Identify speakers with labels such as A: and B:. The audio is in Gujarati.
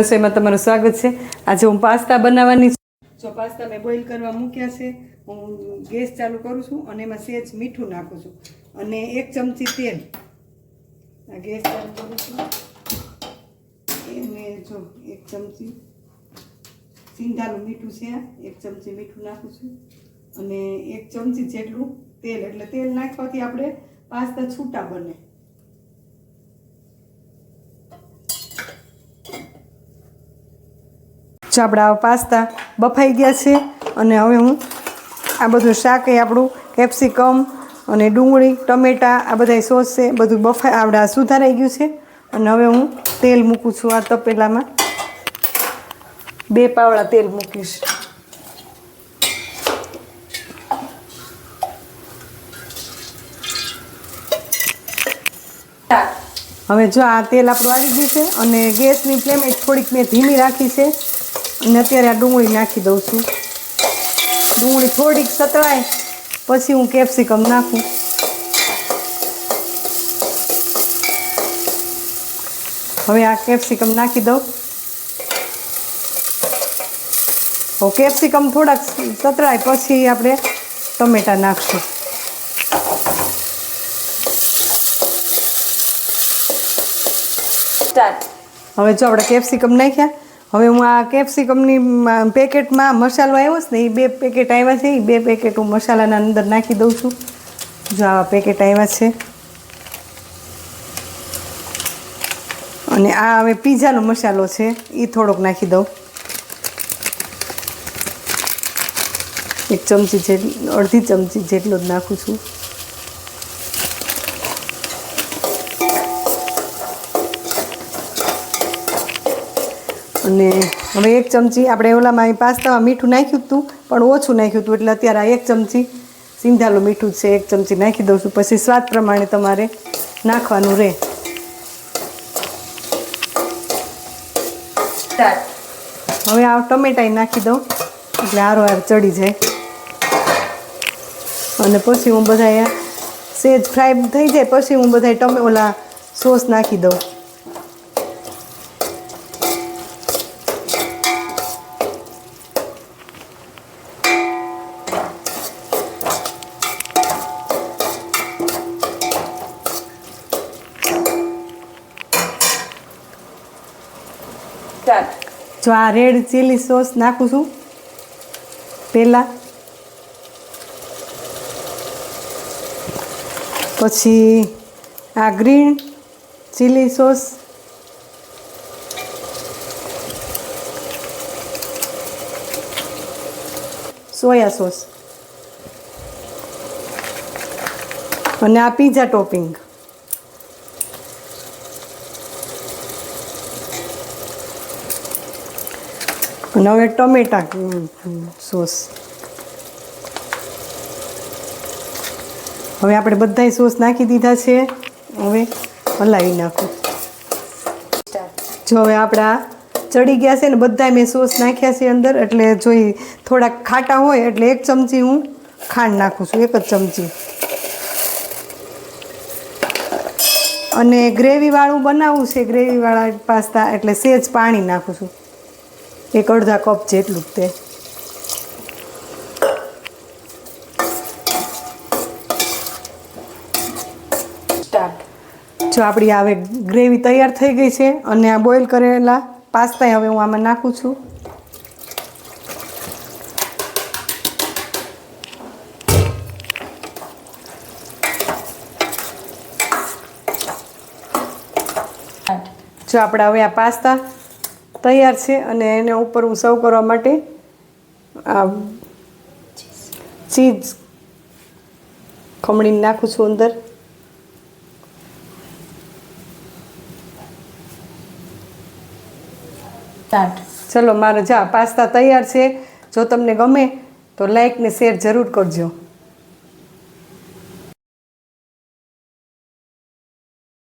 A: રસોઈમાં તમારું સ્વાગત છે. આજે હું પાસ્તા બનાવવાની છું. જો પાસ્તા મેં બોઇલ કરવા મૂક્યા છે, હું ગેસ ચાલુ કરું છું અને એમાં સેજ મીઠું નાખું છું. અને એક ચમચી તેલ. આ ગેસ ચાલુ કરું છું. એને જો એક ચમચી સિંધાનું મીઠું છે એક ચમચી મીઠું નાખું છું. અને એક ચમચી જેટલું તેલ. એટલે તેલ નાખવાથી આપણે પાસ્તા છૂટા બને. જો પાસ્તા બફાઈ ગયા છે અને હવે હું આ બધું શાક એ આપણું કેપ્સિકમ અને ડુંગળી, ટમેટા આ બધા સોસ છે, બધું બફાઈ આપણા સુધારાઈ ગયું છે. અને હવે હું તેલ મૂકું છું આ તપેલામાં. બે પાવડા તેલ મૂકીશ. હવે જો આ તેલ આપણું આવી ગયું છે અને ગેસની ફ્લેમ થોડીક મેં ધીમી રાખી છે. અને અત્યારે આ ડુંગળી નાખી દઉં છું. ડુંગળી થોડીક સતળાય પછી હું કેપ્સિકમ નાખું. હવે આ કેપ્સિકમ નાખી દઉં. હવે કેપ્સિકમ થોડાક સતળાય પછી આપણે ટમેટા નાખશું. હવે જો આપણે કેપ્સિકમ નાખ્યા હવે હું આ કેપ્સિકમની પેકેટમાં મસાલો આવ્યો છે ને એ બે પેકેટ આવ્યા છે એ બે પેકેટ હું મસાલાના અંદર નાખી દઉં છું. જો આવા પેકેટ આવ્યા છે. અને આ હવે પીઝાનો મસાલો છે એ થોડોક નાખી દઉં. એક ચમચી જેટલી અડધી ચમચી જેટલો જ નાખું છું. અને હવે એક ચમચી આપણે ઓલામાં પાસ્તામાં મીઠું નાખ્યું હતું પણ ઓછું નાખ્યું હતું એટલે અત્યારે આ એક ચમચી સિંધાલું મીઠું છે એક ચમચી નાખી દઉં છું. પછી સ્વાદ પ્રમાણે તમારે નાખવાનું રહે. હવે આ ટમેટા નાખી દઉં એટલે હારો હાર ચડી જાય. અને પછી હું બધા સેજ ફ્રાય થઈ જાય પછી હું બધા ટમે ઓલા સોસ નાખી દઉં. જો આ રેડ ચીલી સોસ નાખું છું, પહેલાં. પછી આ green chilli sauce soya sauce અને આ પીઝા ટોપિંગ અને હવે ટમેટા સોસ. હવે આપણે બધાય સોસ નાખી દીધા છે. હવે હલાવી નાખું. જો હવે આપણા ચડી ગયા છે ને બધાય મેં સોસ નાખ્યા છે અંદર, એટલે જોઈ થોડાક ખાટા હોય એટલે એક ચમચી હું ખાંડ નાખું છું, એક જ ચમચી. અને ગ્રેવીવાળું બનાવવું છે, ગ્રેવીવાળા પાસ્તા, એટલે સેજ પાણી નાખું છું. એક અડધા કપ જેટલું તે. જો આપણી હવે ગ્રેવી તૈયાર થઈ ગઈ છે અને આ બોઇલ કરેલા પાસ્તા હવે હું આમાં નાખું છું. જો આપણે હવે આ પાસ્તા તૈયાર છે અને એને ઉપર હું સર્વ કરવા માટે આ ચીઝ ખમણીને નાખું છું અંદર. ચલો મારો જા પાસ્તા તૈયાર છે. જો તમને ગમે તો લાઈક ને શેર જરૂર કરજો.